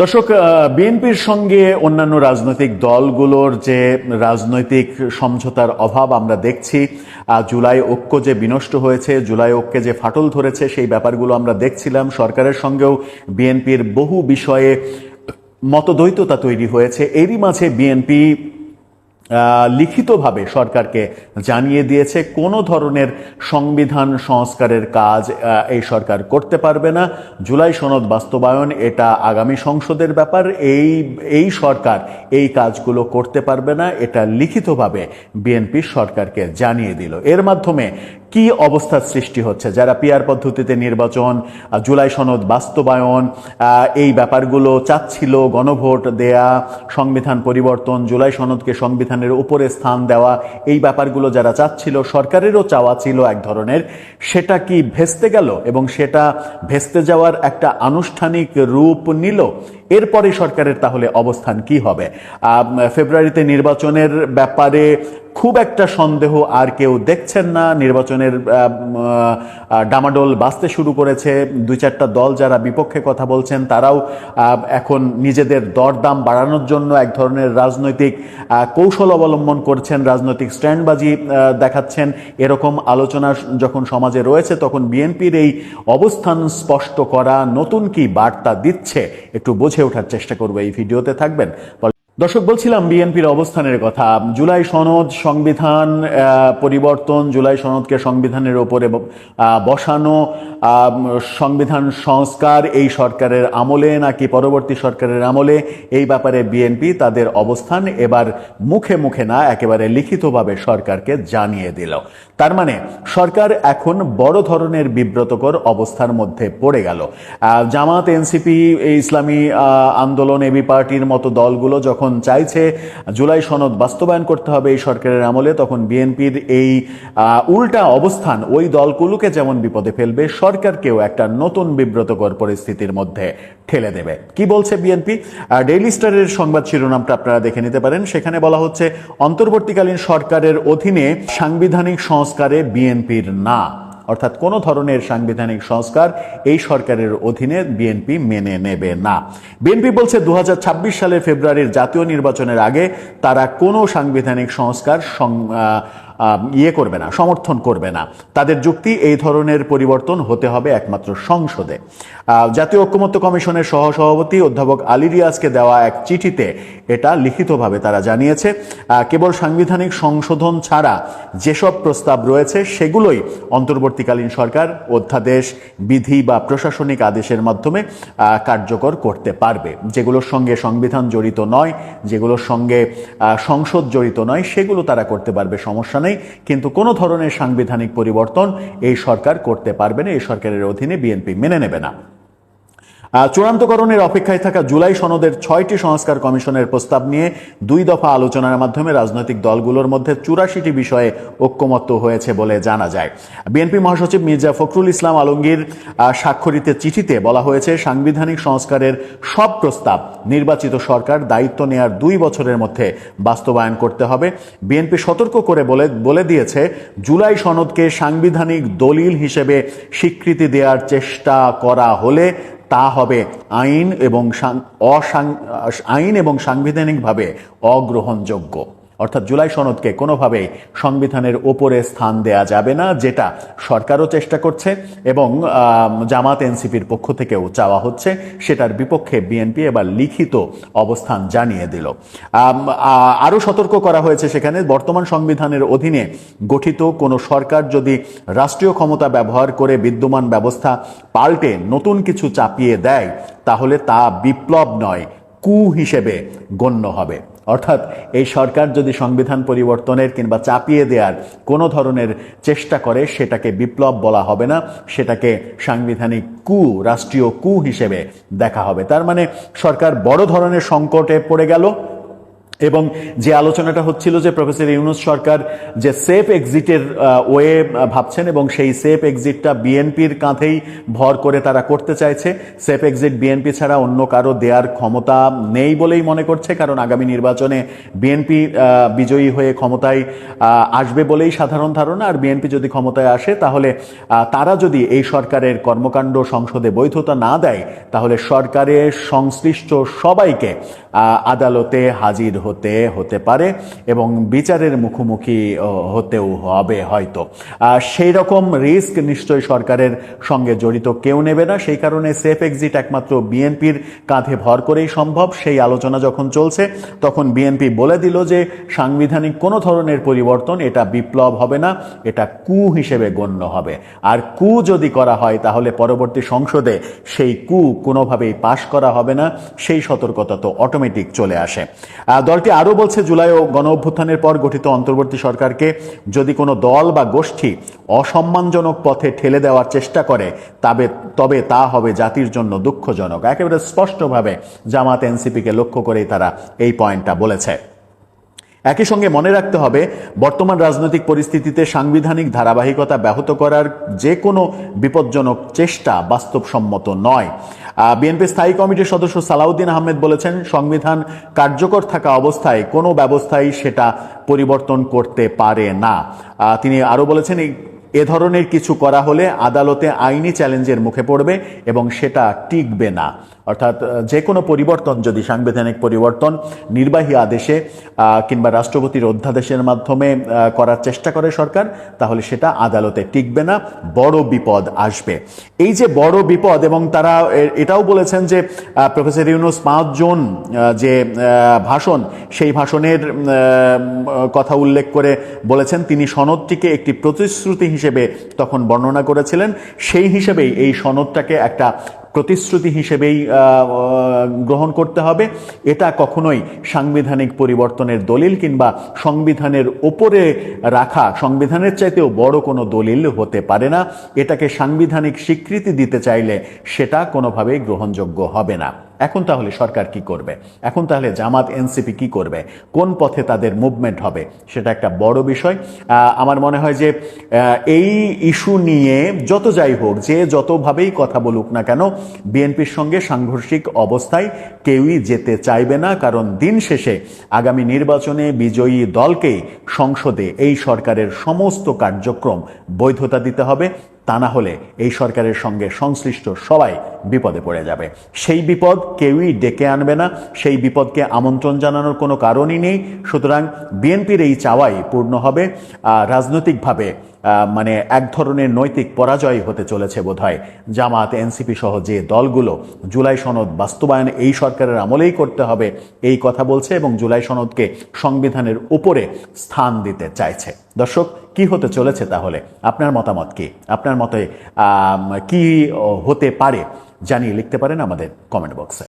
দর্শক বিএনপির সঙ্গে অন্যান্য রাজনৈতিক দলগুলোর যে রাজনৈতিক সমঝোতার অভাব আমরা দেখছি জুলাই ঐক্য যে বিনষ্ট হয়েছে, জুলাই ঐক্যে যে ফাটল ধরেছে, সেই ব্যাপারগুলো আমরা দেখছিলাম। সরকারের সঙ্গেও বিএনপির বহু বিষয়ে মতদ্বৈততা তৈরি হয়েছে। এরই মাঝে বিএনপি লিখিতভাবে সরকারকে জানিয়ে দিয়েছে, কোনো ধরনের সংবিধান সংস্কারের কাজ এই সরকার করতে পারবে না। জুলাই সনদ বাস্তবায়ন, এটা আগামী সংসদের ব্যাপার। এই এই সরকার এই কাজগুলো করতে পারবে না, এটা লিখিতভাবে বিএনপি সরকারকে জানিয়ে দিল। এর মাধ্যমে কি অবস্থার সৃষ্টি হচ্ছে? যারা পিয়ার পদ্ধতিতে নির্বাচন জুলাই সনদ বাস্তবায়ন এই ব্যাপারগুলো চাচ্ছিল গণভোট দেয়া, সংবিধান পরিবর্তন, জুলাই সনদকে সংবিধানের উপরে স্থান দেওয়া, এই ব্যাপারগুলো যারা চাচ্ছিল, সরকারেরও চাওয়া ছিল এক ধরনের। সেটা কি ভেস্তে গেল এবং সেটা ভেস্তে যাওয়ার একটা আনুষ্ঠানিক রূপ নিল? এরপরে সরকারের তাহলে অবস্থান কি হবে? ফেব্রুয়ারিতে নির্বাচনের ব্যাপারে খুব একটা সন্দেহ আর কেউ দেখছেন না। নির্বাচনের ডামাডোল বাঁচতে শুরু করেছে। দুই চারটা দল যারা বিপক্ষে কথা বলছেন, তারাও এখন নিজেদের দরদাম বাড়ানোর জন্য এক ধরনের রাজনৈতিক কৌশল অবলম্বন করছেন, রাজনৈতিক স্ট্যান্ডবাজি দেখাচ্ছেন। এরকম আলোচনা যখন সমাজে রয়েছে, তখন বিএনপির এই অবস্থান স্পষ্ট করা নতুন কি বার্তা দিচ্ছে? একটু বুঝে ওঠার চেষ্টা করব। এই ভিডিওতে থাকবেন। দর্শক, বলছিলাম বিএনপির অবস্থানের কথা। জুলাই সনদ সংবিধান পরিবর্তন, জুলাই সনদকে সংবিধানের ওপরে বসানো সংবিধান সংস্কার এই সরকারের আমলে নাকি পরবর্তী সরকারের আমলে, এই ব্যাপারে বিএনপি তাদের অবস্থান এবার মুখে মুখে না, একেবারে লিখিতভাবে সরকারকে জানিয়ে দিল। তার মানে সরকার এখন বড় ধরনের বিব্রতকর অবস্থার মধ্যে পড়ে গেল। জামাত, এনসিপি ইসলামী আন্দোলন, এবি পার্টির মতো দলগুলো যখন চাইছে জুলাই সনদ বাস্তবায়ন করতে হবে এই সরকারের আমলে, তখন বিএনপির এই উল্টা অবস্থান ওই দলগুলোকে যেমন বিপদে ফেলবে, সরকারকেও একটা নতুন বিব্রতকর পরিস্থিতির মধ্যে ঠেলে দেবে। কি বলছে বিএনপি? ডেইলি স্টারের সংবাদ শিরোনামটা আপনারা দেখে নিতে পারেন। সেখানে বলা হচ্ছে, অন্তর্বর্তীকালীন সরকারের অধীনে সাংবিধানিক সংস্কারে বিএনপির না। অর্থাৎ কোনো ধরনের সাংবিধানিক সংস্কার এই সরকারের অধীনে বিএনপি মেনে নেবে না। বিএনপি বলছে দু সালের ফেব্রুয়ারির জাতীয় নির্বাচনের আগে তারা কোনো সাংবিধানিক সংস্কার ইয়ে করবে না, সমর্থন করবে না। তাদের যুক্তি এই ধরনের পরিবর্তন হতে হবে একমাত্র সংসদে। জাতীয় ঐক্যমত্য কমিশনের সহসভাপতি অধ্যাপক আলী রিয়াজকে দেওয়া এক চিঠিতে এটা লিখিতভাবে তারা জানিয়েছে কেবল সাংবিধানিক সংশোধন ছাড়া যেসব প্রস্তাব রয়েছে সেগুলোই অন্তর্বর্তীকালীন সরকার, অধ্যাদেশ, বিধি বা প্রশাসনিক আদেশের মাধ্যমে কার্যকর করতে পারবে। যেগুলোর সঙ্গে সংবিধান জড়িত নয়, যেগুলোর সঙ্গে সংসদ জড়িত নয়, সেগুলো তারা করতে পারবে, সমস্যা কিন্তু কোনো ধরনের সাংবিধানিক পরিবর্তন এই সরকার করতে পারবে না, এই সরকারের অধীনে বিএনপি মেনে নেবে না। চূড়ান্তকরণের অপেক্ষায় থাকা জুলাই সনদের ছয়টি সংস্কার কমিশনের প্রস্তাব নিয়ে দুই দফা আলোচনার মাধ্যমে রাজনৈতিক দলগুলোর মধ্যে চুরাশিটি বিষয়ে ঐক্যমত্য হয়েছে বলে জানা যায়। বিএনপি মহাসচিব মির্জা ফখরুল ইসলাম আলমগীর স্বাক্ষরিত চিঠিতে বলা হয়েছে, সাংবিধানিক সংস্কারের সব প্রস্তাব নির্বাচিত সরকার দায়িত্ব নেয়ার দুই বছরের মধ্যে বাস্তবায়ন করতে হবে। বিএনপি সতর্ক করে বলে বলে দিয়েছে, জুলাই সনদকে সাংবিধানিক দলিল হিসেবে স্বীকৃতি দেওয়ার চেষ্টা করা হলে তা হবে আইন এবং অসাং- আইন এবং সাংবিধানিকভাবে অগ্রহণযোগ্য। অর্থাৎ জুলাই সনদকে কোনোভাবেই সংবিধানের ওপরে স্থান দেয়া যাবে না, যেটা সরকারও চেষ্টা করছে এবং জামাত এনসিপির পক্ষ থেকেও চাওয়া হচ্ছে, সেটার বিপক্ষে বিএনপি এবার লিখিত অবস্থান জানিয়ে দিল। আরও সতর্ক করা হয়েছে সেখানে, বর্তমান সংবিধানের অধীনে গঠিত কোনো সরকার যদি রাষ্ট্রীয় ক্ষমতা ব্যবহার করে বিদ্যমান ব্যবস্থা পাল্টে নতুন কিছু চাপিয়ে দেয়, তাহলে তা বিপ্লব নয়, কু হিসেবে গণ্য হবে। অর্থাৎ এই সরকার যদি সংবিধান পরিবর্তনের কিংবা চাপিয়ে দেওয়ার কোনো ধরনের চেষ্টা করে, সেটাকে বিপ্লব বলা হবে না, সেটাকে সাংবিধানিক কু, রাষ্ট্রীয় কু হিসেবে দেখা হবে। তার মানে সরকার বড় ধরনের সংকটে পড়ে গেল। এবং যে আলোচনাটা হচ্ছিল যে প্রফেসর ইউনুস সরকার যে সেফ এক্সিটের ওয়ে ভাবছেন এবং সেই সেফ এক্সিটটা বিএনপির কাঁধেই ভর করে তারা করতে চাইছে। সেফ এক্সিট বিএনপি ছাড়া অন্য কারও দেয়ার ক্ষমতা নেই বলেই মনে করছে, কারণ আগামী নির্বাচনে বিএনপি বিজয়ী হয়ে ক্ষমতায় আসবে বলেই সাধারণ ধারণা। আর বিএনপি যদি ক্ষমতায় আসে, তাহলে তারা যদি এই সরকারের কর্মকাণ্ড সংসদে বৈধতা না দেয়, তাহলে সরকারের সংশ্লিষ্ট সবাইকে আদালতে হাজির হতে হতে পারে এবং বিচারের মুখোমুখি হতেও হবে হয়তো। সেই রকম রিস্ক নিশ্চয়ই সরকারের সঙ্গে জড়িত কেউ নেবে না। সেই কারণে সেফ এক্সিট একমাত্র বিএনপির কাঁধে ভর করেই সম্ভব। সেই আলোচনা যখন চলছে, তখন বিএনপি বলে দিল যে সাংবিধানিক কোনো ধরনের পরিবর্তন, এটা বিপ্লব হবে না, এটা কু হিসেবে গণ্য হবে। আর কু যদি করা হয়, তাহলে পরবর্তী সংসদে সেই কু কোনোভাবেই পাশ করা হবে না। সেই সতর্কতা তো অটোমেটিক চলে আসে। দলটি আরও বলছে, জুলাই ও গণ অভ্যুত্থানের পর গঠিত অন্তর্বর্তী সরকারকে যদি কোনো দল বা গোষ্ঠী অসম্মানজনক পথে ঠেলে দেওয়ার চেষ্টা করে, তবে তবে তা হবে জাতির জন্য দুঃখজনক। একেবারে স্পষ্টভাবে জামাত এনসিপিকে লক্ষ্য করেই তারা এই পয়েন্টটা বলেছে। একই সঙ্গে মনে রাখতে হবে, বর্তমান রাজনৈতিক পরিস্থিতিতে সাংবিধানিক ধারাবাহিকতা ব্যাহত করার যে কোনো বিপজ্জনক চেষ্টা বাস্তবসম্মত নয়। বিএনপি স্থায়ী কমিটির সদস্য সালাউদ্দিন আহমেদ বলেছেন, সংবিধান কার্যকর থাকা অবস্থায় কোনো ব্যবস্থাই সেটা পরিবর্তন করতে পারে না। তিনি আরও বলেছেন, এই, এ ধরনের কিছু করা হলে আদালতে আইনি চ্যালেঞ্জের মুখে পড়বে এবং সেটা টিকবে না। অর্থাৎ যে কোনো পরিবর্তন যদি সাংবিধানিক পরিবর্তন নির্বাহী আদেশে কিংবা রাষ্ট্রপতির অধ্যাদেশের মাধ্যমে করার চেষ্টা করে সরকার, তাহলে সেটা আদালতে টিকবে না, বড় বিপদ আসবে। এই যে বড় বিপদ, এবং তারা এটাও বলেছেন যে প্রফেসর ইউনুস পাঁচ জুন যে ভাষণ, সেই ভাষণের কথা উল্লেখ করে বলেছেন, তিনি সনদটিকে একটি প্রতিশ্রুতি হিসেবে তখন বর্ণনা করেছিলেন। সেই হিসেবেই এই সনদটাকে একটা প্রতিশ্রুতি হিসেবেই গ্রহণ করতে হবে। এটা কখনোই সাংবিধানিক পরিবর্তনের দলিল কিংবা সংবিধানের ওপরে রাখা, সংবিধানের চাইতেও বড় কোনো দলিল হতে পারে না। এটাকে সাংবিধানিক স্বীকৃতি দিতে চাইলে সেটা কোনোভাবেই গ্রহণযোগ্য হবে না। এখন তাহলে সরকার কি করবে? এখন তাহলে জামাত, এনসিপি কি করবে? কোন পথে তাদের মুভমেন্ট হবে? সেটা একটা বড় বিষয়। আমার মনে হয় যে এই ইস্যু নিয়ে যত যাই হোক, যে যতভাবেই কথা বলুক না কেন, বিএনপির সঙ্গে সাংঘর্ষিক অবস্থায় কেউই যেতে চাইবে না, কারণ দিন শেষে আগামী নির্বাচনে বিজয়ী দলকেই সংসদে এই সরকারের সমস্ত কার্যক্রম বৈধতা দিতে হবে। তা না হলে এই সরকারের সঙ্গে সংশ্লিষ্ট সবাই বিপদে পড়ে যাবে। সেই বিপদ কেউই ডেকে আনবে না, সেই বিপদকে আমন্ত্রণ জানানোর কোনো কারণই নেই। সুতরাং বিএনপির এই চাওয়াই পূর্ণ হবে। রাজনৈতিকভাবে মানে এক ধরনের নৈতিক পরাজয় হতে চলেছে বোধহয়। জামাত এনসিপি সহ যে দলগুলো জুলাই সনদ বাস্তবায়ন এই সরকারের আমলেই করতে হবে, এই কথা বলছে এবং জুলাই সনদকে সংবিধানের উপরে স্থান দিতে চাইছে। দর্শক, কি হতে চলেছে তাহলে? আপনার মতামত কি? আপনার মতে কি হতে পারে? জানিয়ে লিখতে পারেন আমাদের কমেন্ট বক্সে।